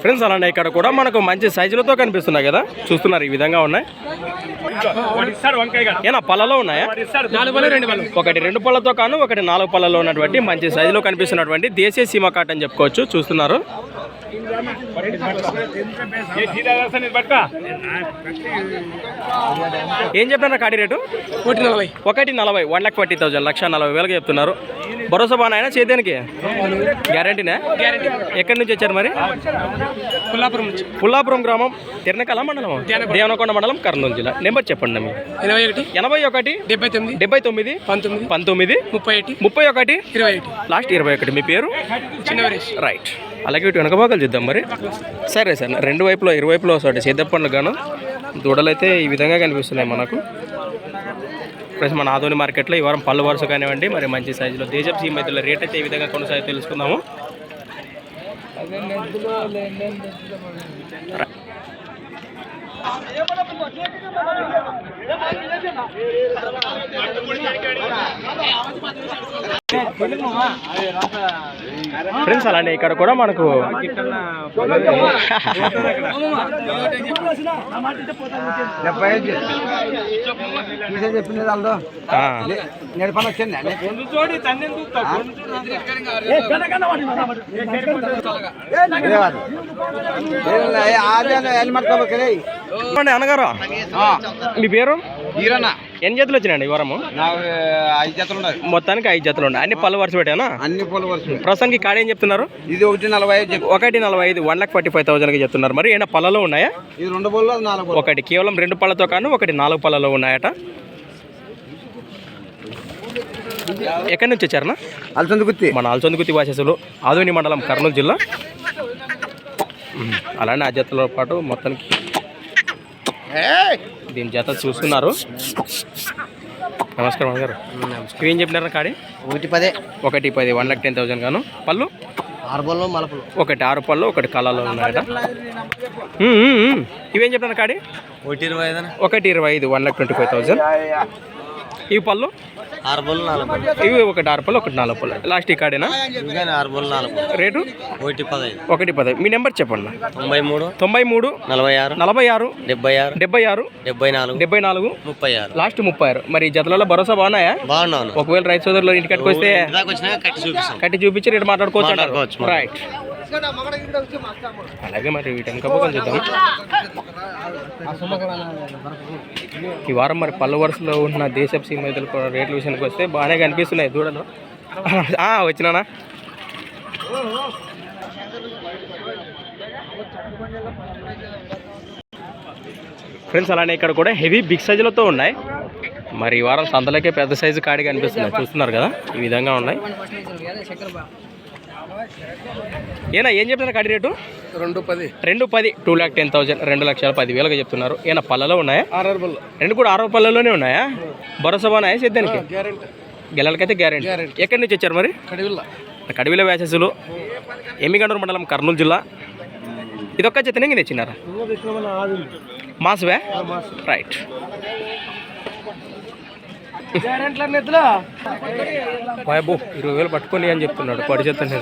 Friends అలానే ఇక్కడ కూడా మనకు మంచి సైజులతో కనిపిస్తున్నాయి కదా. చూస్తున్నారు ఈ విధంగా ఉన్నాయి. ఏనా పళ్ళలో ఉన్నాయా? ఒకటి రెండు పళ్ళతో కాను ఒకటి నాలుగు పళ్ళలో ఉన్నటువంటి మంచి సైజులో కనిపిస్తున్నటువంటి దేశీయ సీమ కాట్ అని చెప్పుకోవచ్చు. చూస్తున్నారు. ఏం చెప్పినారు కాడి రేటు? ఒకటి నలభై. ఒకటి నలభై వన్ లాక్ ఫార్టీ థౌసండ్ లక్ష నలభై వేలకు చెప్తున్నారు. భరోసా బాగా చేద్దానికి గ్యారంటీనా గ్యారెంటీ ఎక్కడి నుంచి వచ్చారు మరి? కొల్లాపురం నుంచి. పుల్లాపురం గ్రామం తిరణకల మండలం దేవనకొండ. మండలం కర్నూలు జిల్లా. నెంబర్ చెప్పండి మీ ఎనభై ఒకటి ఎనభై ఒకటి డెబ్బై తొమ్మిది డెబ్బై తొమ్మిది పంతొమ్మిది పంతొమ్మిది ముప్పై ఒకటి ముప్పై ఒకటి ఇరవై ఒకటి. లాస్ట్ ఇరవై ఒకటి. మీ పేరు? రైట్ అలాగే ఇటు వెనక భాగాలు చూద్దాం మరి. సరే సార్ రెండు వైపులో ఇరువైపులో ఒకటి సేద్ద పండ్లు గాను. దూడలు అయితే ఈ విధంగా కనిపిస్తున్నాయి మనకు. ఫ్రెండ్స్ మన ఆధునిక మార్కెట్లో ఈ వారం పళ్ళు వరుస కానివ్వండి మరి మంచి సైజులో దేశపు సీమైతుల రేట్ అయితే ఈ విధంగా కొనసాగి తెలుసుకుందాము. ఫ్రెండ్స్ అలానే ఇక్కడ కూడా మనకు అన్నగారు? మీ పేరు? ఈరన్న ఎన్ని జతలు వచ్చినాయండి ఈ వారము? నాకు ఐదు జతలు ఉన్నాయి. మొత్తానికి ఐదు జతలు ఉన్నాయి. అన్ని పళ్ళు వరుస పెట్టానా? అన్ని పూల వరుసలు ప్రస్తుతానికి కాడ ఏం చెప్తున్నారు? ఇది ఒకటి నలభై ఐదు ఒకటి నలభై ఐదు వన్ లాక్ ఫార్టీ ఫైవ్ థౌసండ్కి చెప్తున్నారు. మరి ఏమైనా పళ్ళలో ఉన్నాయా? ఇది రెండు అది నాలుగు ఒకటి కేవలం రెండు పళ్ళతో కాను ఒకటి నాలుగు పళ్ళలో ఉన్నాయట. ఎక్కడి నుంచి వచ్చారనా గుత్తి మన అల్చొందుగుత్తి వాసేసులు ఆదోని మండలం కర్నూలు జిల్లా. అలానే ఆ జతతో పాటు మొత్తానికి దీని జత చూస్తున్నారు. నమస్కారం గారు స్క్రీన్ చెప్పినారా కాడి? ఒకటి పదే. ఒకటి పది వన్ లాక్ టెన్ థౌసండ్ గాను. పళ్ళు? ఆరు బోళ్ళు మలపలు ఒకటి ఆరు పళ్ళు ఒకటి కళలో ఉన్నాయట. ఇవేం చెప్పినారు కాడి? ఒకటి ఇరవై ఐదు ఒకటి ఇరవై ఐదు one lakh twenty five thousand ఇవి పళ్ళు? ఆరు బోళ్ళు నాలుగు బోళ్ళు ఇవి ఒకటి ఆరు పళ్ళు ఒకటి నాలుగు పళ్ళు. లాస్ట్ ఈ కాడేనా? ఇంకా ఆరు బోళ్ళు నాలుగు బోళ్ళు రేటు? ఒకటి పదహైదు ఒకటి పది మీ నెంబర్ చెప్పండి. తొంభై మూడు తొంభై మూడు నలభై ఆరు నలభై ఆరు డెబ్బై ఆరు డెబ్బై ఆరు డెబ్బై నాలుగు డెబ్బై నాలుగు ముప్పై ఆరు. లాస్ట్ ముప్పై ఆరు. మరి జతలలో భరోసా బాగున్నాయా? బాగున్నాను ఒకవేళ రైతు సోదరులు ఇంటి కట్టుకొస్తే కట్టి చూపించి రేటు మాట్లాడుకోవచ్చు. రైట్ అలాగే మరి వీటిని కప్పుకొని చూద్దాం. ఈ వారం మరి పళ్ళు వరుసలో ఉన్న దేశపు సీమైతులు రేట్ల విషయానికి వస్తే బాగానే కనిపిస్తున్నాయి దూడలు. వచ్చినానా? ఫ్రెండ్స్ అలానే ఇక్కడ కూడా హెవీ బిగ్ సైజులతో ఉన్నాయి. మరి ఈ వారం సంతలకే పెద్ద సైజు కాడి కనిపిస్తున్నాయి చూస్తున్నారు కదా? ఈ విధంగా ఉన్నాయి. ఏనా ఏం చెప్తున్నారు కాడి రేటు? రెండు పది. రెండు పది. టూ ల్యాక్ టెన్ థౌసండ్ రెండు లక్షల పదివేలుగా చెప్తున్నారు. ఏనా పళ్ళలో ఉన్నాయా? ఆరు బళ్ళు రెండు కూడా ఆరో పళ్ళలోనే ఉన్నాయా? భరోసా బాగున్నాయా సిద్ధానికి? గ్యారెంటీ గెలలకైతే గ్యారెంటీ ఎక్కడి నుంచి వచ్చారు మరి? కడివిల్ల. కడివిల వ్యాసెస్సులు ఎమ్మిగండూరు మండలం కర్నూలు జిల్లా. ఇదొక్క జతనే తెచ్చినారా? మాసవే? రైట్ బాబు ఇరవై వేలు పట్టుకొని అని చెప్తున్నాడు పడి చెప్తాను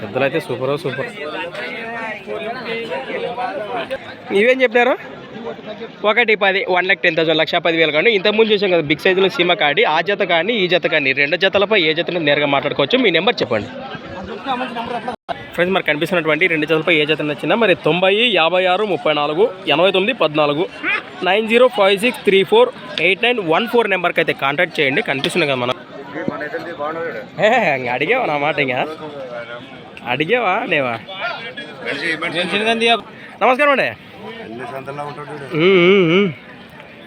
పెద్దలు అయితే సూపర్ సూపర్ నీవేం చెప్పినారు? ఒకటి పది వన్ లాక్ టెన్ థౌసండ్ లక్ష పదివేలు కానీ ఇంతకుముందు చూసాం కదా బిగ్ సైజులో సీమ కాడి ఆ జత కానీ ఈ జత కానీ రెండు జతలపై ఏ జతను నేరుగా మాట్లాడుకోవచ్చు. మీ నెంబర్ చెప్పండి. ఫ్రెండ్స్ మరి కనిపిస్తున్నటువంటి రెండు జతలపై ఏ జత నచ్చినా మరి తొంభై యాభై ఆరు ముప్పై నాలుగు ఎనభై తొమ్మిది పద్నాలుగు nine zero five six three four eight nine one four నెంబర్కి అయితే కాంటాక్ట్ చేయండి. కనిపిస్తుంది కదా మనం. అడిగావా నా మాట ఇంకా? అడిగావా లేవా? నమస్కారం అండి.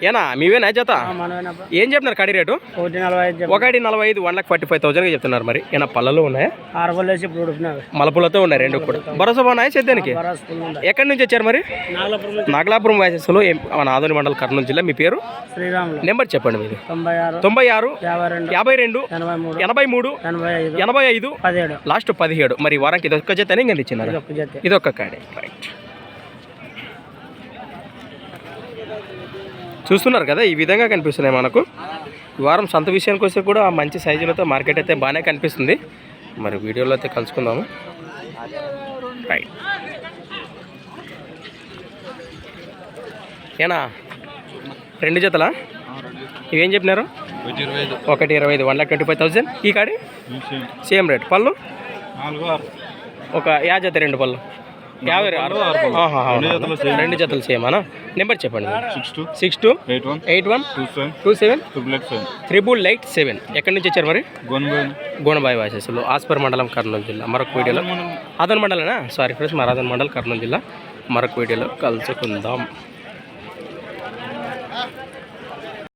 ఏనా? మీవేనా జత? ఏం చెప్తున్నారు కడి రేటు? ఒకటి నలభై ఐదు వన్ లాక్ ఫార్టీ ఫైవ్ థౌసండ్కి చెప్తున్నారు మరి. ఏనా పళ్ళలో ఉన్నాయా? మలపులతో ఉన్నాయి రెండు కూడా. భరోసా బాగున్నాయి సేద్యానికి ఎక్కడి నుంచి వచ్చారు మరి? నాగలపురం వ్యాసెస్లో మన ఆదోని మండలం కర్నూలు జిల్లా. మీ పేరు? నెంబర్ చెప్పండి మీది. తొంభై ఆరు యాభై రెండు ఎనభై మూడు ఎనభై ఐదు లాస్ట్ పదిహేడు. మరి వారానికి ఇది ఒక్క జతనే ఇంకా ఇచ్చినారు ఇది ఒక్క కాడే. రైట్ చూస్తున్నారు కదా ఈ విధంగా కనిపిస్తున్నాయి మనకు. వారం సంత విషయానికి వస్తే కూడా మంచి సైజులతో మార్కెట్ అయితే బాగానే కనిపిస్తుంది. మరి వీడియోలో అయితే కలుసుకుందాము. రైట్ ఏనా? రెండు జతలా? ఇవేం చెప్పినారు? ఒకటి ఇరవై ఐదు one lakh twenty five thousand ఈ కాడి? సేమ్. రేట్. పళ్ళు? ఒక యా జత రెండు పళ్ళు. యాభై. రెండు. జతలు సేమానా నెంబర్ చెప్పండి. Six two. Six two. Eight one. Eight one. Two seven. Two seven. Triple eight seven. Triple eight seven. ఎక్కడి నుంచి వచ్చారు మరి? గోనబాయి. వాసెస్లో ఆస్పర్ మండలం కర్నూలు జిల్లా. మరొక వీడియోలో. అదన్ మండలనా? సారీ ఫ్రెండ్స్ మరాదన్ మండల్ కర్నూలు జిల్లా. మరొక వీడియోలో కలుసుకుందాం.